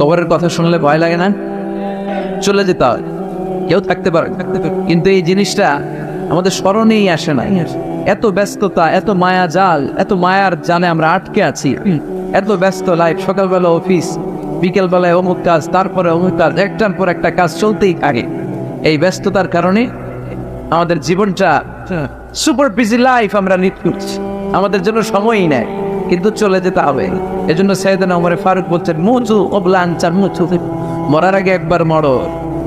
কবরের কথা শুনলে ভয় লাগে না? চলে যেতে হয়। কেউ থাকতে পারে কিন্তু এই জিনিসটা আমাদের স্মরণেই আসে না এত ব্যস্ততা, এত মায়া জাল, এত মায়ার জালে আমরা আটকে আছি। এত ব্যস্ত লাইফ সকালবেলা অফিস বিকেলবেলায় অমুক কাজ, তারপরে অমুক কাজ, একটার পর একটা কাজ চলতেই থাকে। এই ব্যস্ততার কারণে আমাদের জীবনটা সুপার বিজি লাইফ আমরা নিট করছি আমাদের জন্য সময়ই নেই। কিন্তু চলে যেতে হবে। এজন্য সৈয়দনা ওমর ফারুক বলছেন মুচু কবলান চার মুচু মরার আগে একবার মরো।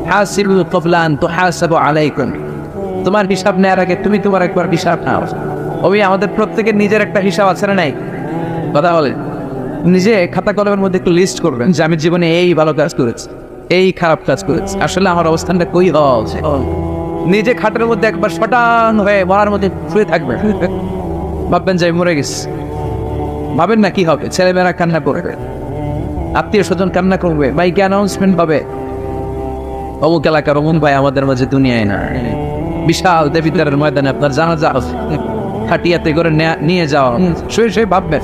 হাসিবু কবলান তো হাসাবু আলাইকুম। তোমার হিসাব নেওয়ার আগে তুমি তোমার একবার হিসাব নাও। ওই আমাদের প্রত্যেকের নিজের একটা হিসাব আছে না নাই? কথা বলেন। নিজে খাতা কলমের মধ্যে একটু লিস্ট করবেন যে আমি জীবনে এই ভালো কাজ করেছি, এই খারাপ কাজ করেছি। আসলে আমার অবস্থানটা কই হওয়া? নিজে খাটের মধ্যে একবার শটান হয়ে মরার মধ্যে শুয়ে থাকবে ভাববেন যে মরে গেছি। ভাবেন না কি হবে? ছেলেমেয়েরা কান্না করবে। আত্মীয় স্বজন কান্না করবে। বাইকে অ্যানাউন্সমেন্ট পাবে? অমুক এলাকার অমুক ভাই আমাদের মাঝে দুনিয়ায় না বিশাল দেবিদ্বারের ময়দানে আপনার জানা যা খাটিয়াতে করে নিয়ে যাওয়া শুয়ে শুয়ে ভাববেন।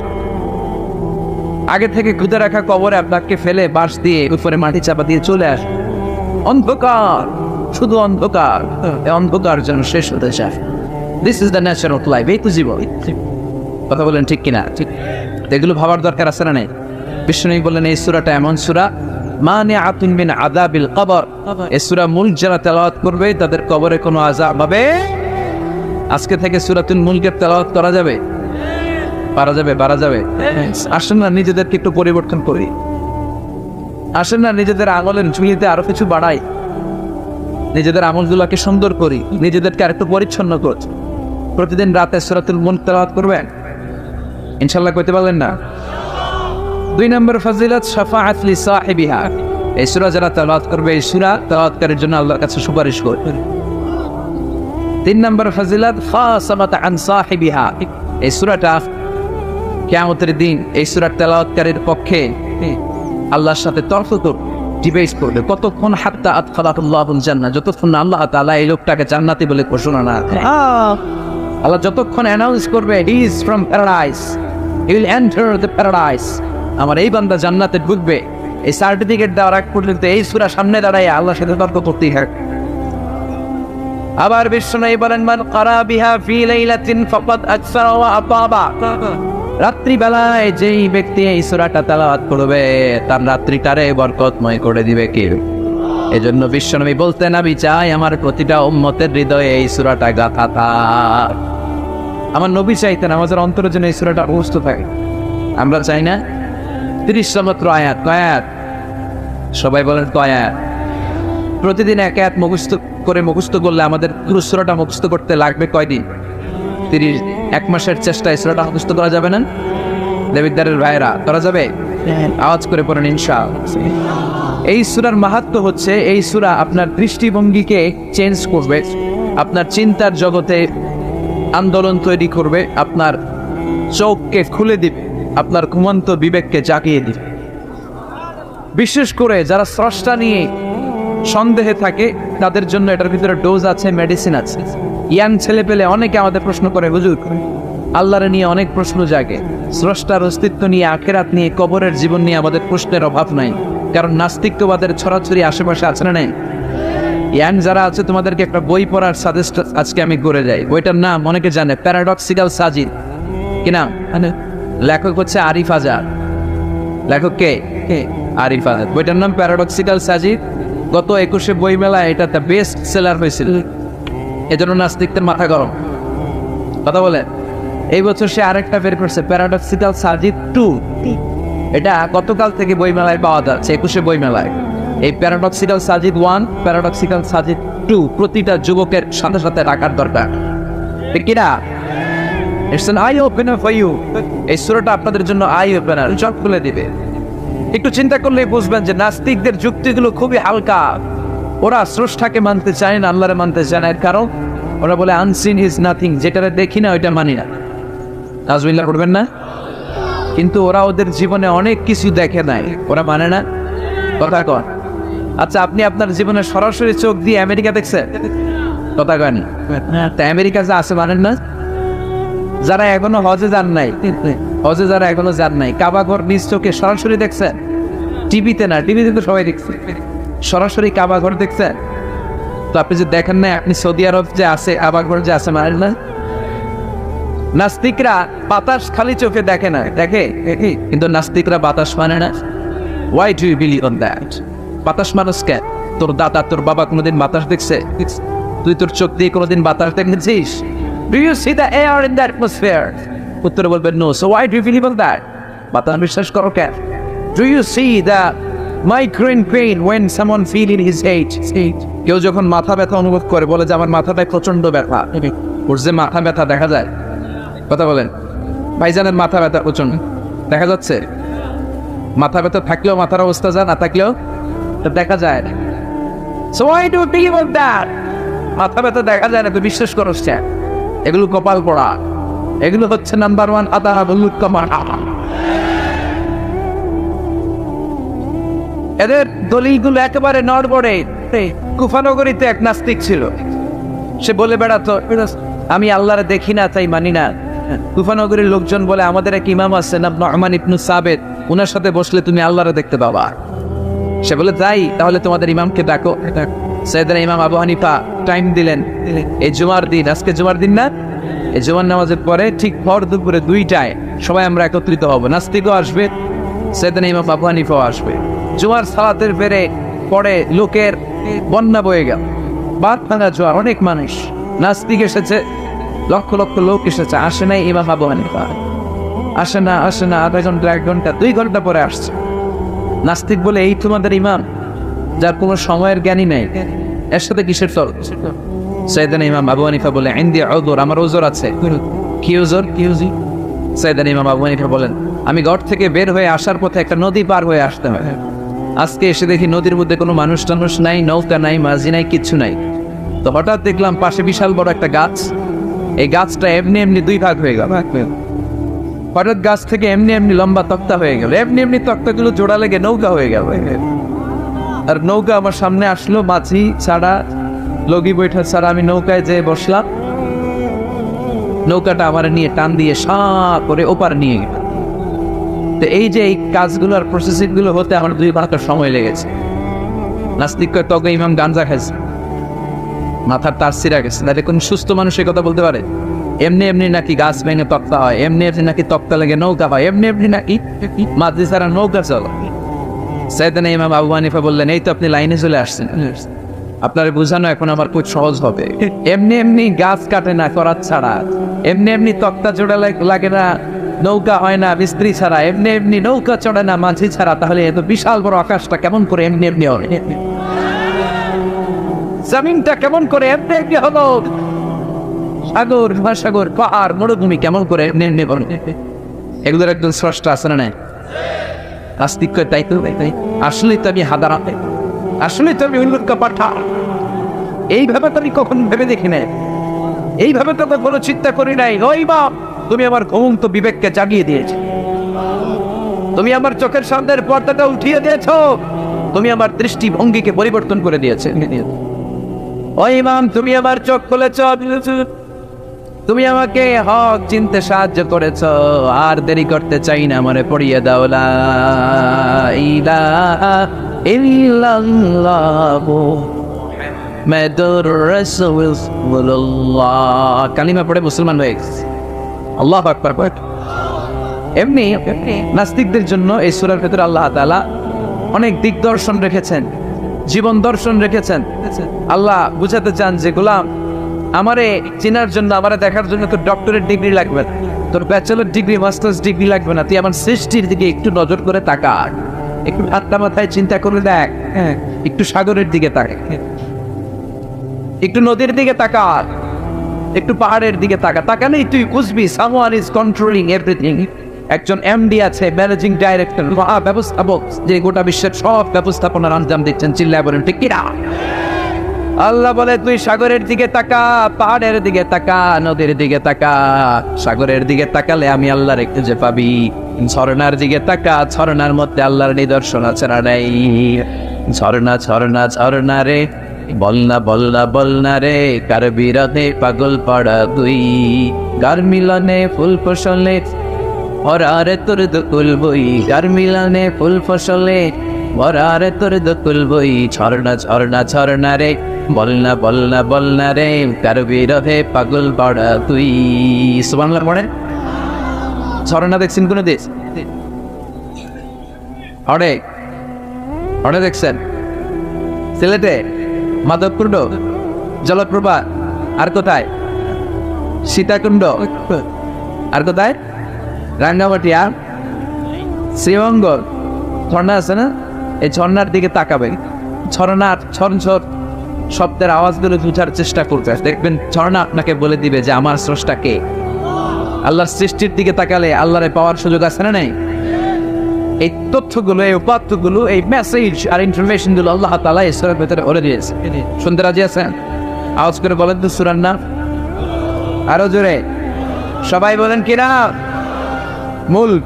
আগে থেকে খুদে রাখা কবরে আপনাকে ফেলে বাঁশ দিয়ে উপরে মাটি চাপা দিয়ে চলে আস অন্ধকার। শুধু অন্ধকার। অন্ধকার যেন শেষ হতে চায়। This is the nature of life এই তো জীবন। কথা বলেন ঠিক কিনা? ঠিক এগুলো ভাবার দরকার আছে না নাই? বিষ্ণু বললেন, এই সুরাটা এমন সুরা মানে আতুন বিন আদাবিল কবর। এই সুরা মূল যারা তেলাওয়াত করবে, তাদের কবরে কোনো আজাব হবে? আজকে থেকে সুরাতুল মুলকের তেলাওয়াত করা যাবে? পারা যাবে পারা যাবে? আসেন না, নিজেদেরকে একটু পরিবর্তন করি। আসেন না, নিজেদের আঙুলের ঝুলিতে আরও কিছু বাড়াই। নিজেদের আমলগুলোকে সুন্দর করি। নিজেদেরকে আরেকটু পরিচ্ছন্ন করি। প্রতিদিন রাতে সুরাতুল মুলক তেলাওয়াত করবেন? ইনশাল্লাহ করতে পারলেন না? দুই নম্বর ফাজিলত শাফাআত লি সাহিবিহা। এই সূরা যারা তেলাওয়াত করবে এই সূরা তেলাওয়াতকারীর জন্য আল্লাহর কাছে সুপারিশ করবে। তিন নম্বর ফাজিলত খাসামাত আন সাহিবিহা। এই সূরাটা কিয়ামতের দিন এই সূরার তেলাওয়াতকারীর পক্ষে আল্লাহর সাথে তর্ক করবে ডিবেট করবে। কতক্ষণ হাত্তা আতখালাতুল্লাহুল জান্নাহ যতক্ষণ আল্লাহ তাআলা এই লোকটাকে জান্নাতি বলে ঘোষণা না দেয়। আল্লাহ যতক্ষণ অ্যানাউন্স করবে is from paradise enter the paradise আমার এই বান্দা জান্নাতে ঢুকবে। এই সার্টিফিকেট দেওয়ার আগ পর্যন্ত এই সূরা সামনে দাঁড়ায় আল্লাহর সাথে তর্ক করতেই আবার বিশ্বনবী বলেন, মান বিহা ফি লাইলাতিন ফাকাদ আকসারা ওয়া আতাবা? রাত্রি বেলায় যেই ব্যক্তি এই সূরাটা তেলাওয়াত করবে, তার রাত্রিটারে বরকতময় করে দিবে কি? এজন্য বিশ্বনবী বলতেন, আমি চাই আমার প্রতিটা উম্মতের হৃদয়ে এই সুরাটা গাথা থাক। আমার নবী চাইতেন আমাদের অন্তরের জন্য এই সূরাটা অবস্থ থাকে। আমরা চাই না? তিরিশ মাত্র আয়াত। কয়াত সবাই বলেন কয়াত প্রতিদিন এক আয়াত মুখস্থ করে মুখস্থ করলে আমাদের পুরো সূরাটা মুখস্থ করতে লাগবে কয়দিন? তিরিশ এক মাসের চেষ্টায় সূরাটা মুখস্থ করা যাবে না? দেবিদ্দারের ভাইরা করা যাবে? আওয়াজ করে পড়েন ইনশা এই সুরার মাহাত্ম হচ্ছে এই সুরা আপনার দৃষ্টিভঙ্গিকে চেঞ্জ করবে। আপনার চিন্তার জগতে আন্দোলন তৈরি করবে, আপনার চোখকে খুলে দিবে, আপনার ঘুমন্ত বিবেককে জাগিয়ে দিবে। বিশেষ করে যারা স্রষ্টা নিয়ে সন্দেহে থাকে, তাদের জন্য এটার ভিতরে ডোজ আছে, মেডিসিন আছে। ইয়াং ছেলে পেলে অনেকে আমাদের প্রশ্ন করে, হুজুর, আল্লাহরে নিয়ে অনেক প্রশ্ন জাগে। স্রষ্টার অস্তিত্ব নিয়ে আখেরাত নিয়ে, কবরের জীবন নিয়ে আমাদের প্রশ্নের অভাব নাই। কারণ নাস্তিক্যবাদের ছড়াছড়ি আশেপাশে আছে না নেই? ইয়াং যারা আছে তোমাদেরকে একটা বই পড়ার সাজেস্ট আজকে আমি করে যাই। বইটার নাম অনেকে জানে প্যারাডক্সিক্যাল সাজিদ কি নাম? মানে লেখক হচ্ছে আরিফ আজাদ। লেখক কে? কে? আরিফ আজাদ। বইটার নাম প্যারাডক্সিক্যাল সাজিদ গত একুশে বই মেলা এটা দ্য বেস্ট সেলার হয়েছিল। এজন্য নাস্তিকদের মাথা গরম। কথা বলে এই বছর সে আরেকটা বের করছে প্যারাডক্সিক্যাল সাজিদ টু। এটা গতকাল থেকে বই মেলায় পাওয়া যাচ্ছে একুশে বই মেলায় এই paradoxical Sajid one paradoxical Sajid two প্রতিটা যুবকের সাথে সাথে রাখার দরকার। কিনা? It's an eye opener for you এই সুরাটা আপনাদের জন্য আই ওপেনার চক খুলে দিবে। একটু চিন্তা করলেই বুঝবেন যে নাস্তিকদের যুক্তিগুলো খুবই হালকা। ওরা স্রষ্টাকে মানতে চায় না, আল্লাহরে মানতে চায় না, এর কারণ ওরা বলে আনসিন ইজ নাথিং যেটা দেখি না, ওইটা মানি না। নাজমিল্লা করবেন না? কিন্তু ওরা ওদের জীবনে অনেক কিছু দেখে নাই। ওরা মানে না? কথা কন। আচ্ছা আপনি আপনার জীবনে সরাসরি চোখ দিয়ে আমেরিকা দেখছেন? কথা কন তা আমেরিকা যা আছে মানেন না? যারা এখনও হজে যান নাই, হজে যারা এখনও যান নাই কাবাঘর নিজ চোখে সরাসরি দেখছেন? টিভিতে না, টিভিতে তো সবাই দেখছে। সরাসরি কাবা ঘর দেখছেন? তো আপনি যে দেখেন না আপনি সৌদি আরব যে আছে, কাবা ঘর যে আছে মানেন না? নাস্তিকরা বাতাস খালি চোখে দেখে না, দেখে? কিন্তু নাস্তিকরা বাতাস মানে না? Why do believe on that বাতাস মানুষ কেন তোর দাদা, তোর বাবা কোনোদিন বাতাস দেখছে? তুই তোর চোখ দিয়ে কোনোদিন বাতাস দেখেছিস? Do you see the air in the atmosphere উত্তরে বলবেন no so why do believe on that বাতাস বিশ্বাস করো কেন do you see the migraine pain when someone feel in his head কেউ যখন মাথা ব্যথা অনুভব করে, বলে যে আমার মাথাটায় প্রচণ্ড ব্যথা। ওর যে মাথা ব্যথা দেখা যায়। কথা বলেন। ভাইজানের মাথা ব্যথা প্রচণ্ড দেখা যাচ্ছে। মাথা ব্যথা থাকলেও মাথার অবস্থা যা, না থাকলেও দেখা যায় না। সো ডু দ্যাট মাথা ব্যথা দেখা যায় না বিশ্বাস এগুলো কপাল পড়া। এগুলো হচ্ছে নাম্বার ওয়ান আদা এদের দলিলগুলো একেবারে নড়বড়ে। কুফানগরীতে এক নাস্তিক ছিল। সে বলে বেড়াতো আমি আল্লাহরে দেখি না, তাই মানি না। কুফানগরীর লোকজন বলে, আমাদের এক ইমাম আছেন আপনি রহমান ইবনু সাবেদ ওনার সাথে বসলে তুমি আল্লাহরে দেখতে পাবা। সে বলে তাই তাহলে তোমাদের ইমামকে ডাকো। সৈয়দান ইমাম আবু হানিফা টাইম দিলেন। এই জুমার দিন, আজকে জুমার দিন না? এই জুমার নামাজের পরে ঠিক ভর দুপুরে দুইটায় সবাই আমরা একত্রিত হব। নাস্তিকও আসবে, সৈয়দান ইমাম আবু হানিফাও আসবে। জুমার সালাতের বেড়ে পরে লোকের বন্যা বয়ে গেল। বাদ ভাঙা জোয়ার, অনেক মানুষ। নাস্তিক এসেছে, লক্ষ লক্ষ লোক এসেছে। আসে নাই ইমাম আবু হানিফা। আসে না আসে না, আধা ঘণ্টা, এক ঘণ্টা, দুই ঘণ্টা পরে আসছে। নাস্তিক বলে এই তোমাদের ইমাম যার কোনো সময়ের জ্ঞানই নেই। এর সাথে কিসের তল সৈয়দান ইমাম আবু হানিফা বলে ইন্দিয়া ওজোর আমার ওজোর আছে। কি ওজোর কি ওজি সৈয়দান ইমাম আবু হানিফা বলেন আমি ঘর থেকে বের হয়ে আসার পথে একটা নদী পার হয়ে আসতে হয়। আজকে এসে দেখি নদীর মধ্যে কোনো মানুষ টানুষ নাই নৌকা নাই মাঝি নাই কিচ্ছু নাই। তো হঠাৎ দেখলাম পাশে বিশাল বড় একটা গাছ। এই গাছটা এমনি এমনি দুই ভাগ হয়ে গেল। হঠাৎ গাছ থেকে এমনি এমনি লম্বা তক্তা হয়ে গেল। এমনি এমনি তক্তাগুলো জোড়া লেগে নৌকা হয়ে গেল। আর নৌকা আমার সামনে আসলো, মাঝি ছাড়া, লগি বৈঠা ছাড়া আমি নৌকায় যেয়ে বসলাম। নৌকাটা আমার নিয়ে টান দিয়ে সা করে ওপার নিয়ে গেল। তো এই যে এই কাজগুলো আর প্রসেসিংগুলো হতে আমার দুই ঘণ্টা সময় লেগেছে। নাস্তিক তবে ইমাম গাঞ্জা খাইছে। মাথার তার সিরা গেছে। তাহলে কোন সুস্থ মানুষ কথা বলতে পারে? এমনি এমনি নাকি গাছ ভেঙে তক্তা হয়, এমনি এমনি নাকি তক্তা লেগে নৌকা হয়, এমনি এমনি নাকি ছাড়া নৌকা চলো। সাইদান ইমাম আবু হানিফা বললেন, এই তো আপনি লাইনে চলে আসছেন। আপনার বোঝানো এখন আমার খুব সহজ হবে। এমনি এমনি গাছ কাটে না করার ছাড়া। এমনি এমনি তক্তা জোড়া লাগে না, নৌকা হয় না মিস্ত্রি ছাড়া। এমনি এমনি নৌকা চড়ে না, মাঝি ছাড়া। তাহলে এত বিশাল বড় আকাশটা কেমন করে এমনি এমনি হবে? জমিনটা কেমন করে এমনি এমনি হলো? সাগর, মহাসাগর, পাহাড়, মরুভূমি কেমন করে এমনি হলো এগুলোর একজন স্রষ্টা আছে না নাই? নাস্তিক কয়, তাই তো, তাই আসলে তো আমি হাদারা আসলে তো আমি উল্লুকা পাঠা এইভাবে তো আমি কখন ভেবে দেখি নাই। এইভাবে তো কোনো চিন্তা করি নাই। ওই বাপ তুমি আমার ঘুমন্ত বিবেককে জাগিয়ে দিয়েছ। তুমি আমার চোখের সামনের পর্দাটা উঠিয়ে দিয়েছ। তুমি আমার দৃষ্টিভঙ্গিকে পরিবর্তন করে দিয়েছে। ওই ইমাম তুমি আমার চোখ খুলেছ। তুমি আমাকে হক চিনতে সাহায্য করেছ, আর দেরি করতে চাই না, মনে পড়িয়ে দাও কালিমা পড়ে মুসলমান হয়ে গেছে। আল্লাহ আকবার, পড়ে। এমনি নাস্তিকদের জন্য এই সূরার ভেতরে আল্লাহ তাআলা অনেক দিগদর্শন রেখেছেন, জীবন দর্শন রেখেছেন। আল্লাহ বুঝাতে চান যে, গোলাম আমারে চেনার জন্য, আমারে দেখার জন্য তোর ডক্টরের ডিগ্রি লাগবে না। তোর ব্যাচেলার ডিগ্রি মাস্টার্স ডিগ্রি লাগবে না। তুই আমার সৃষ্টির দিকে একটু নজর করে তাকা একটু হাতটা মাথায় চিন্তা করে দেখ হ্যাঁ একটু সাগরের দিকে তাকা একটু নদীর দিকে তাকা একটু পাহাড়ের দিকে তাকা তাকালেই তুই বুঝবি সামওয়ান ইজ কন্ট্রোলিং এভরিথিং একজন এমডি আছে ম্যানেজিং ডাইরেক্টর মহা ব্যবস্থাপক যে গোটা বিশ্বের সব ব্যবস্থাপনার আঞ্জাম দিচ্ছেন, চিল্লায় বলেন, ঠিক কিনা আল্লাহ বলে, তুই সাগরের দিকে তাকা, পাহাড়ের দিকে তাকা, নদীর দিকে তাকা। সাগরের দিকে তাকালে আমি আল্লাহর যে পাবি। ঝর্ণার দিকে তাকা, ঝর্ণার মধ্যে আল্লাহর নিদর্শন আছে না নাই? ঝর্ণা ঝর্ণা ঝর্ণা রে বলনা বলনা বলনা রে, কার বিরতে পাগল পড়া দুই গার মিলনে ফুল ফসলে হরারে তোর দুকুল বই। গার মিলনে ফুল ফসলে, মরারে তোর দকুল বই। ঝর্ণা ঝর্ণা ঝর্ণা রে বলনা বলনা বলনা রে কার বিরহে পাগল পড়া তুই। সুবাংলা পড়ে। ঝর্ণা দেখছেন কোন দেশ? হরে হরে দেখছেন? সিলেটে? মাধবকুণ্ড? জলপ্রভা? আর কোথায়? সীতাকুণ্ড? আর কোথায়? রাঙ্গামাটি আর শ্রীমঙ্গ ঝর্ণা আছে না? এই ঝর্ণার দিকে তাকাবেন। ঝর্ণার ঝর ঝর শব্দের আওয়াজগুলো বুঝার চেষ্টা করবে দেখবেন ঝর্ণা আপনাকে বলে দিবে যে আমার স্রষ্টা কে? আল্লাহর সৃষ্টির দিকে তাকালে আল্লাহরে পাওয়ার সুযোগ আছে না নেই? এই তথ্যগুলো এই উপাত্তগুলো এই মেসেজ আর ইনফরমেশনগুলো আল্লাহ তালা সুরার ভেতরে ওরে দিয়েছে। শুনতে রাজি আছেন? আওয়াজ করে বলেন তো সুরান না আরও জোরে। সবাই বলেন কি না মুল্ক।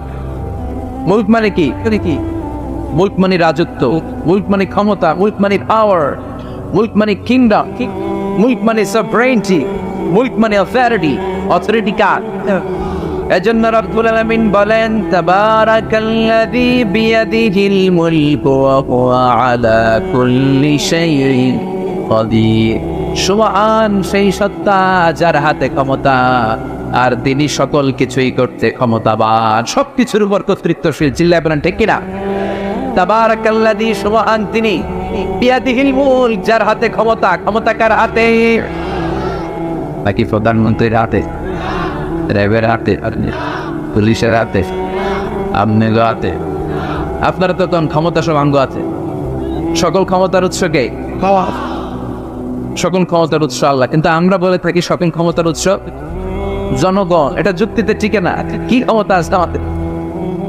মুল্ক মানে কি? কি? মুল্ক মানে রাজত্ব। মুল্ক মানে ক্ষমতা। মুল্ক মানে পাওয়ার মুল্ক মানে কিংডম মুল্ক মানে সাবরেন্টি মুল্ক মানে অথরিটি অথরিটি কার এজন্য রব্বুল আলামিন বলেন তাবারাকাল্লাযী বিয়াদিহিল মুলকু ওয়া হুয়া আলা কুল্লি শাইইন কদির সুবহান সেই সত্তা যার হাতে ক্ষমতা, আর তিনি সকল কিছুই করতে ক্ষমতাবান। সবকিছুর উপর কর্তৃত্বশীল, চিল্লায় বলেন, ঠিক কিনা? তাবারাকাল্লাযী সুবহান তিনি। বিয়াদিহিল মুলক যার হাতে ক্ষমতা ক্ষমতা কার হাতে? নাকি প্রধানমন্ত্রীর হাতে? র্যাবের হাতে? পুলিশের হাতে? আপনার হাতে? আপনারা তো তখন ক্ষমতা সব আঙ্গ আছে। সকল ক্ষমতার উৎস কে? সকল ক্ষমতার উৎস আল্লাহ। কিন্তু আমরা বলে থাকি সকল ক্ষমতার উৎস জনগণ। এটা যুক্তিতে টিকে না। কি ক্ষমতা আছে আমাদের?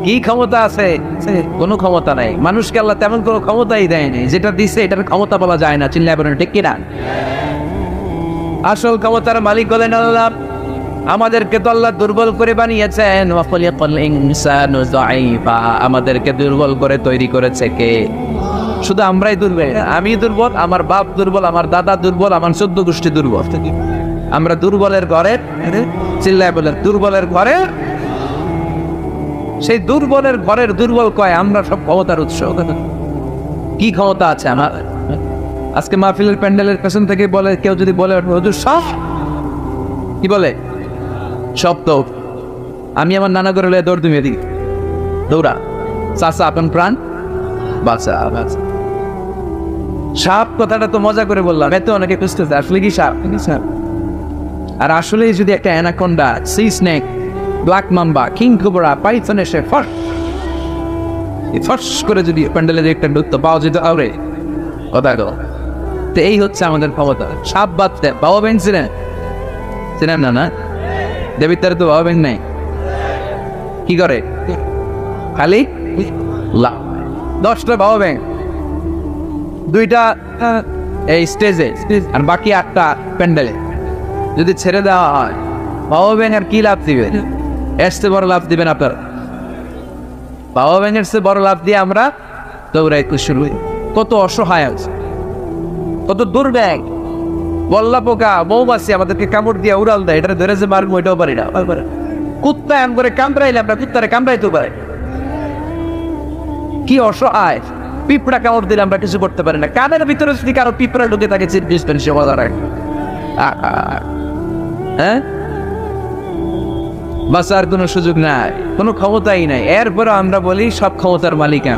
কি ক্ষমতা আছে? কোনো ক্ষমতা নাই। মানুষকে আল্লাহ তেমন কোনো ক্ষমতাই দেয়নি। যেটা দিছে, এটার ক্ষমতা বলা যায় না। চিল্লায় বলেন, ঠিক কিনা? আসল ক্ষমতার মালিক হলেন আল্লাহ। আমাদেরকে তো আল্লাহ দুর্বল করে বানিয়েছেন। আমাদেরকে দুর্বল করে তৈরি করেছে কে? শুধু আমরাই দুর্বল, আমি দুর্বল, আমার বাপ দুর্বল, আমার দাদা দুর্বল, আমার চোদ্দ গোষ্ঠী দুর্বল। আমরা দুর্বলের ঘরে, চিল্লায় বলে দুর্বলের ঘরে সেই দুর্বলের ঘরের দুর্বল কয় আমরা সব ক্ষমতার উৎস। কি ক্ষমতা আছে আমার? আজকে মাহফিলের প্যান্ডেলের পেছন থেকে বলে কেউ যদি বলে হুজুর সব? কি বলে? সব তো আমি আমার নানা করে লয়ে দৌড় তুমি এদিকে দৌড়া। চাষা আপন প্রাণ? বাঁচা বাঁচা সাপ কথাটা তো মজা করে বললাম এত অনেকে খুঁজতেছে। আসলে কি সাপ? সাপ? আর আসলে যদি একটা anaconda sea snake black mamba king cobra python এসে ফস। ফস করে যদি প্যান্ডেলের একটা ঢুকতো পাওয়া যেত আরে কথা গো তো এই হচ্ছে আমাদের ক্ষমতা। সাপ বাঁধতে বাবা ব্যাংক ছিলেন ছিলেন না না? দেবীর তার তো বাবা ব্যাংক নাই। কি করে? খালি? দশটা বাবা ব্যাংক দুইটা আহ, এই স্টেজে আর বাকি আটটা প্যান্ডেলে। যদি ছেড়ে দেওয়া হয় বাবা ব্যাংক আর কি লাভ দিবে? এসতে বড় লাভ দিবেন আপনার। বাবা ব্যাংকের চেয়ে বড় লাভ দিয়ে আমরা দৌড়াইতে শুরু। কত অসহায় আছে। কত দুর্ব্যাগ বল্লা পোকা, মৌমাছি আমাদেরকে কামড় দিয়ে উড়াল দেয়। এটা ধরে যে মারবো, এটাও পারি না। কুত্তা এম করে কামড়াইলে আমরা কুত্তারে কামড়াইতে পারি। কি অসহায়। পিঁপড়া কামড় দিলে আমরা কিছু করতে পারি না। কানের ভিতরে যদি কারও পিঁপড়া ঢুকে থাকে বুঝবেন সে মজা রাখে। হ্যাঁ? বাঁচার কোনো সুযোগ নাই, কোনো ক্ষমতাই নাই। এরপরে আমরা বলি, সব ক্ষমতার মালিকা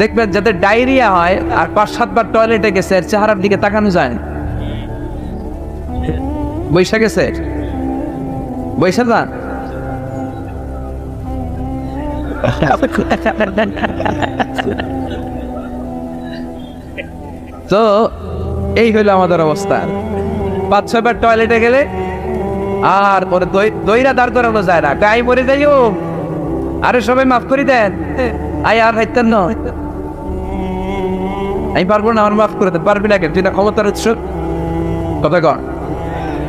দেখবেন, যাদের ডায়রিয়া হয়, আর পাঁচ, সাতবার টয়লেটে গেছে চেহারার দিকে তাকানো যায়। বৈশা গেছে? বৈশা তো, এই হইল আমাদের অবস্থা। পাঁচ, ছয়বার টয়লেটে গেলে আর পরে দইরা দাঁড় করানো যায় না। তাই মরে যাইও। আরে সবাই মাফ করে দেন। আই আর হাইতেন না। আমি পারব না, আমার মাফ করে দেন। পারবি না কেন? না ক্ষমতার উৎস? কথা কর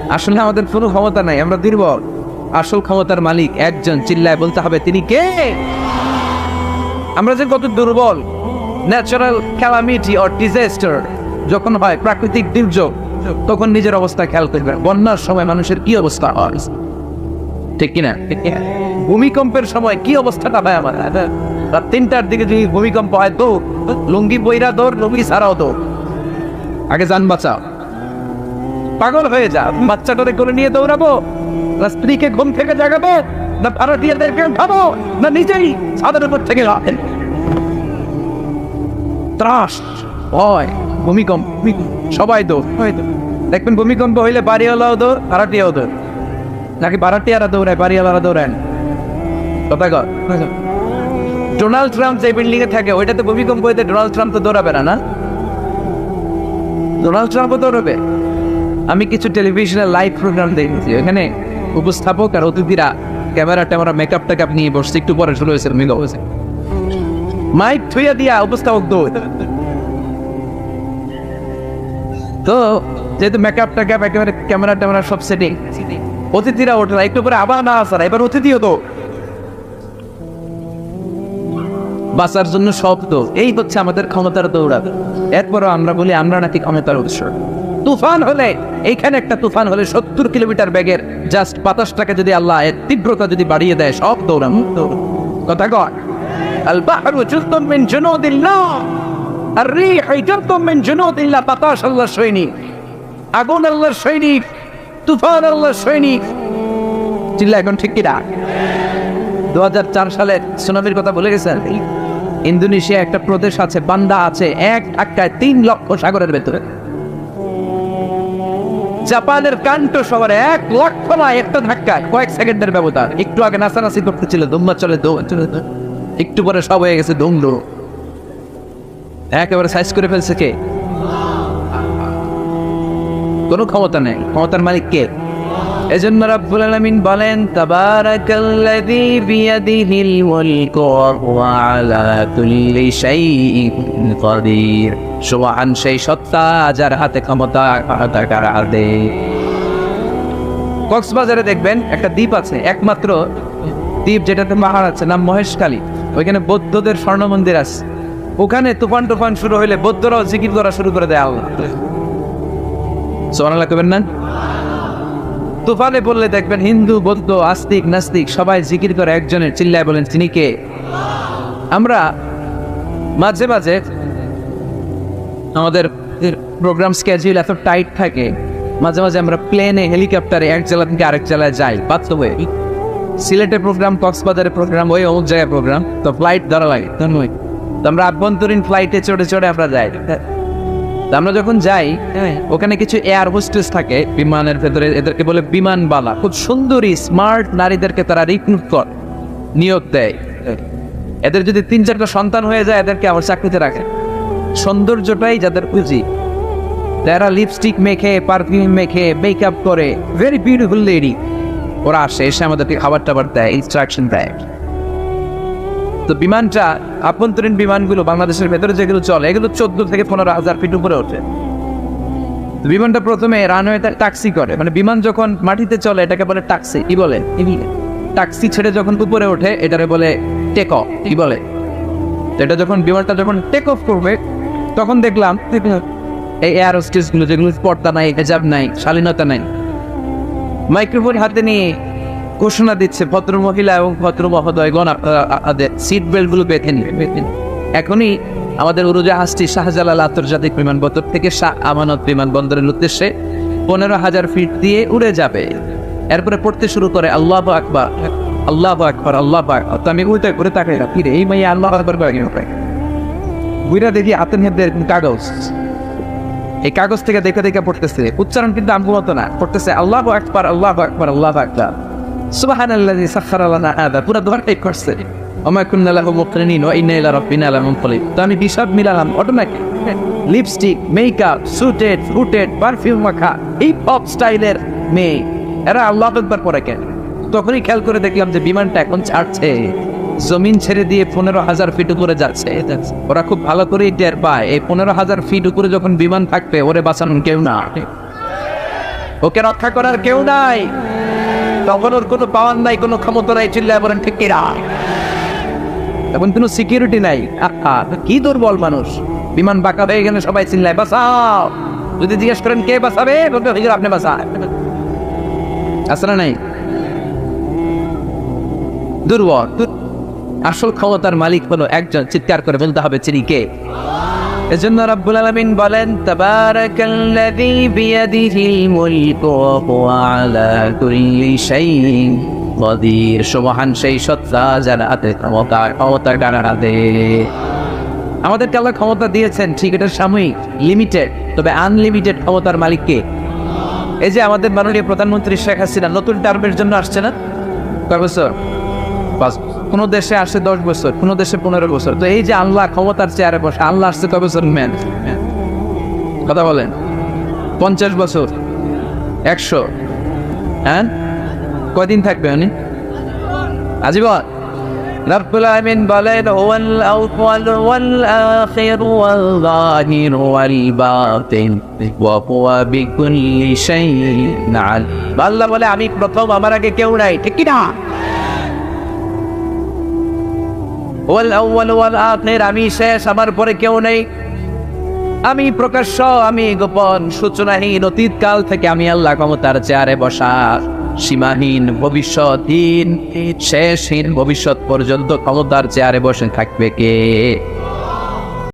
আসলে আমাদের কোনো ক্ষমতা নাই, আমরা দুর্বল। আসল ক্ষমতার মালিক একজন, চিল্লায় বলতে হবে তিনি কে? আমরা যে কত দুর্বল ন্যাচারাল ক্যালামিটি অর ডিজাস্টার যখন হয় প্রাকৃতিক দুর্যোগ তখন নিজের অবস্থা খেয়াল করবেন। বন্যার সময় মানুষের কি অবস্থা হয়? ঠিক কিনা? ভূমিকম্পের সময় কি অবস্থাটা হয় আমার? রাত তিনটার দিকে যদি ভূমিকম্প হয়, তো লুঙ্গি বইরা দৌড়, লুঙ্গি ছাড়াও তো আগে যান বাঁচাও। পাগল হয়ে যা। বাচ্চাটারে করে নিয়ে দৌড়াবো, না স্ত্রীকে ঘুম থেকে জাগাবো, না ভারতীয়দেরকে উঠাবো, না নিজেই ছাদের উপর থেকে ত্রাস। ভয় ভূমিকম্প সবাই দৌড় দেখবেন ভূমিকম্প হইলে বাড়িওয়ালাও দৌড়, ভাড়াটিয়াও দৌড়। নাকি ভাড়াটিয়ারা দৌড়ায়, বাড়িওয়ালারা কর ডোনাল্ড ট্রাম্প যে বিল্ডিং এ থাকে, ওইটাতে ভূমিকম্প হইতে ডোনাল্ড ট্রাম্প তো দৌড়াবে না না? ডোনাল্ড ট্রাম্পও দৌড়াবে। আমি কিছু টেলিভিশনের লাইভ প্রোগ্রাম দেখেছি এখানে উপস্থাপক আর অতিথিরা ক্যামেরা ট্যামেরা মেকআপ টেকআপ নিয়ে বসছে, একটু পরে শুরু হয়েছে মিল মাইক থুইয়া দিয়া উপস্থাপক দৌড়। তো যেহেতু মেকআপ টেকআপ একেবারে ক্যামেরা ট্যামেরা সব সেটিং অতিথিরা ওঠে না, একটু পরে আবার না আসার, এবার অতিথিও তো বাঁচার জন্য শব্দ এই হচ্ছে আমাদের ক্ষমতার দৌড়াবে এরপরও আমরা বলি, আমরা নাকি ক্ষমতার উৎস। তুফান হলে, এইখানে একটা তুফান হলে সত্তর কিলোমিটার ব্যাগের জাস্ট বাতাসটাকে যদি আল্লাহ এর তীব্রতা যদি বাড়িয়ে দেয়, সব দৌড়ান কথা কর আল বাহরু জুলতুম মিন জুনুদিল্লাহ। আর রিহ জুলতুম মিন জুনুদিল্লাহ বাতাস আল্লাহর সৈনিক আগুন আল্লাহর সৈনিক তুফান আল্লাহর সৈনিক চিল্লা এখন ঠিক কিনা দু সালে সুনামির কথা বলে গেছেন। ইন্দোনেশিয়া একটা প্রদেশ আছে, বান্দা আছে, এক ধাক্কায় তিন লক্ষ সাগরের ভেতরে। জাপানের কান্টো শহরে এক লক্ষ না, একটা ধাক্কায়। কয়েক সেকেন্ডের ব্যবধান। একটু আগে নাচানাচি করতেছিল, দুম্বা চলে একটু পরে সব হয়ে গেছে দুমড়ো একেবারে সাইজ করে ফেলছে কে? কোনো ক্ষমতা নেই। ক্ষমতার মালিক কে? এজন্য রাব্বুল আলামিন বলেন, তাবারাকাল্লাযী বিয়াদিহিল মুলকু ওয়া হুয়া আলা কুল্লি শাইইন কাদির সুবহান সেই সত্তা যার হাতে ক্ষমতা তার হাতে কক্সবাজারে দেখবেন একটা দ্বীপ আছে, একমাত্র দ্বীপ যেটাতে পাহাড় আছে, নাম মহেশখালী। ওইখানে বৌদ্ধদের স্বর্ণ মন্দির আছে। ওখানে তুফান টুফান শুরু হইলে বৌদ্ধরাও জিকির করা শুরু করে দেয় আল্লাহ। সোনালা করবেন না? তুফানে বললে দেখবেন হিন্দু, বৌদ্ধ, আস্তিক, নাস্তিক সবাই জিকির করে, একজনের চিল্লায় বলেন, তিনি কে? আমরা মাঝে মাঝে আমাদের প্রোগ্রাম স্কেজিউল এত টাইট থাকে, মাঝে মাঝে আমরা প্লেনে হেলিকপ্টারে এক জেলা থেকে আরেক জেলায় যাই বাস্তবে সিলেটের প্রোগ্রাম কক্সবাজারের প্রোগ্রাম ওই অমুক জায়গায় প্রোগ্রাম তো ফ্লাইট ধরা লাগে, ধন্যবাদ। তো আমরা আভ্যন্তরীণ ফ্লাইটে চড়ে চড়ে আমরা যাই। তো আমরা যখন যাই ওখানে কিছু এয়ার হোস্টেস থাকে বিমানের ভেতরে এদেরকে বলে বিমানবালা। খুব সুন্দরী স্মার্ট নারীদেরকে তারা রিক্রুট কর নিয়োগ দেয়। এদের যদি তিন চারটা সন্তান হয়ে যায় এদেরকে আমার চাকরিতে রাখে। সৌন্দর্যটাই যাদের পুঁজি। যারা লিপস্টিক মেখে পারফিউম মেখে মেকআপ করে ভেরি বিউটিফুল লেডি ওরা আসে এসে আমাদেরকে খাবার টাবার দেয় ইনস্ট্রাকশন দেয়। তো বিমানটা আভ্যন্তরীণ বিমানগুলো বাংলাদেশের ভেতরে যেগুলো চলে, এগুলো চোদ্দ থেকে পনেরো হাজার ফিট উপরে ওঠে। বিমানটা প্রথমে রানওয়েতে ট্যাক্সি করে মানে বিমান যখন মাটিতে চলে, এটাকে বলে ট্যাক্সি কি বলে? ট্যাক্সি ছেড়ে যখন উপরে ওঠে, এটারে বলে টেক অফ কি বলে? এটা যখন বিমানটা যখন টেক অফ করবে, তখন দেখলাম এই এয়ার হোস্টেসগুলো যেগুলো পর্দা নাই, হেজাব নাই, শালীনতা নাই। মাইক্রোফোন হাতে নিয়ে ঘোষণা দিচ্ছে ভদ্র মহিলা এবং ভদ্র মহোদয়গণ আপনাদের সিট বেল্টগুলো বেঁধে নিন এখনই আমাদের উড়োজাহাজটি শাহজালাল আন্তর্জাতিক বিমানবন্দর থেকে শাহ আমানত বিমানবন্দরের উদ্দেশ্যে পনেরো হাজার ফিট দিয়ে উড়ে যাবে। এরপরে পড়তে শুরু করে আল্লাহ আকবার আল্লাহ আকবার আল্লাহ আকবার। তো আমি উল্টা করে তাকাই না। ফিরে, এই মাইয়া আল্লাহ আকবার বুইরা দেখি হাতের মধ্যে কাগজ। এই কাগজ থেকে দেখে দেখে পড়তেছে। উচ্চারণ কিন্তু আমগো মতো না। পড়তেছে আল্লাহ আকবার আল্লাহ আকবার আল্লাহ আকবার। সুবহানাল্লাযী সাখখারা লানা হাদা পুরো দোয়াটাই করছে। ওমা কুন্না লাহু মুকরিনিন ওয়া ইন্না ইলা রাব্বিনা লামুনকালিব তো আমি হিসাব মিলালাম automatic lipstick makeup suited footed perfume মাখা এই পপ স্টাইলের মেয়ে। এরা আল্লাহ আকবার পরে কেন তখনই খেয়াল করে দেখলাম যে বিমানটা এখন ছাড়ছে। জমিন ছেড়ে দিয়ে পনেরো হাজার ফিট উপরে যাচ্ছে। ওরা খুব ভালো করেই টের পায়। এই পনেরো হাজার ফিট উপরে যখন বিমান থাকবে, ওরে বাঁচানোর কেউ না ওকে রক্ষা করার কেউ নাই। তখন ওর কোনো পাওয়ার নাই কোনো ক্ষমতা নাই চিল্লায় বলেন ঠিক কিরা এখন কোনো সিকিউরিটি নাই। আহা, কি দুর্বল মানুষ? বিমান বাঁকা হয়ে গেলে সবাই চিল্লায় বাঁচাও! যদি জিজ্ঞেস করেন কে বাঁচাবে? বলবে হুজুর আপনি বাঁচান। আছে না নাই? দুর্বল। আসল ক্ষমতার মালিক হলো একজন চিৎকার করে বলতে হবে চিনি কে? এজন্য রাব্বুল আলামিন বলেন, তাবারাকাল্লাযী বিয়াদিহিল মুলকু ওয়া হুয়া আলা কুল্লি শাইইন কদির সুবহান সেই সত্তা যার হাতে ক্ষমতা ক্ষমতা কার হাতে। আমাদেরকে আল্লাহ ক্ষমতা দিয়েছেন, ঠিক এটা সাময়িক লিমিটেড তবে আনলিমিটেড ক্ষমতার মালিক কে এই যে আমাদের মাননীয় প্রধানমন্ত্রী শেখ হাসিনা নতুন টার্মের জন্য আসছে না? কয় বছর? পাঁচ কোনো দেশে আসে দশ বছর, কোনো দেশে পনেরো বছর। তো এই যে আল্লাহ ক্ষমতার চেয়ারে বসে, আল্লাহ আসছে কয় বছর? ম্যান। কথা বলেন। পঞ্চাশ বছর। একশো। হ্যাঁ? কয়দিন থাকবে উনি? আজীবন। ওয়াল ওয়াল বলে, আমি প্রথম, আমার আগে কেউ নাই, ঠিক না? ওয়াল আউয়াল আমি শেষ, আমার পরে কেউ নেই। আমি প্রকাশ্য, আমি গোপন, সূচনাহীন অতীতকাল থেকে আমি আল্লাহ ক্ষমতার চেয়ারে বসা সীমাহীন ভবিষ্যৎহীন, শেষহীন ভবিষ্যৎ পর্যন্ত ক্ষমতার চেয়ারে বসে থাকবে কে?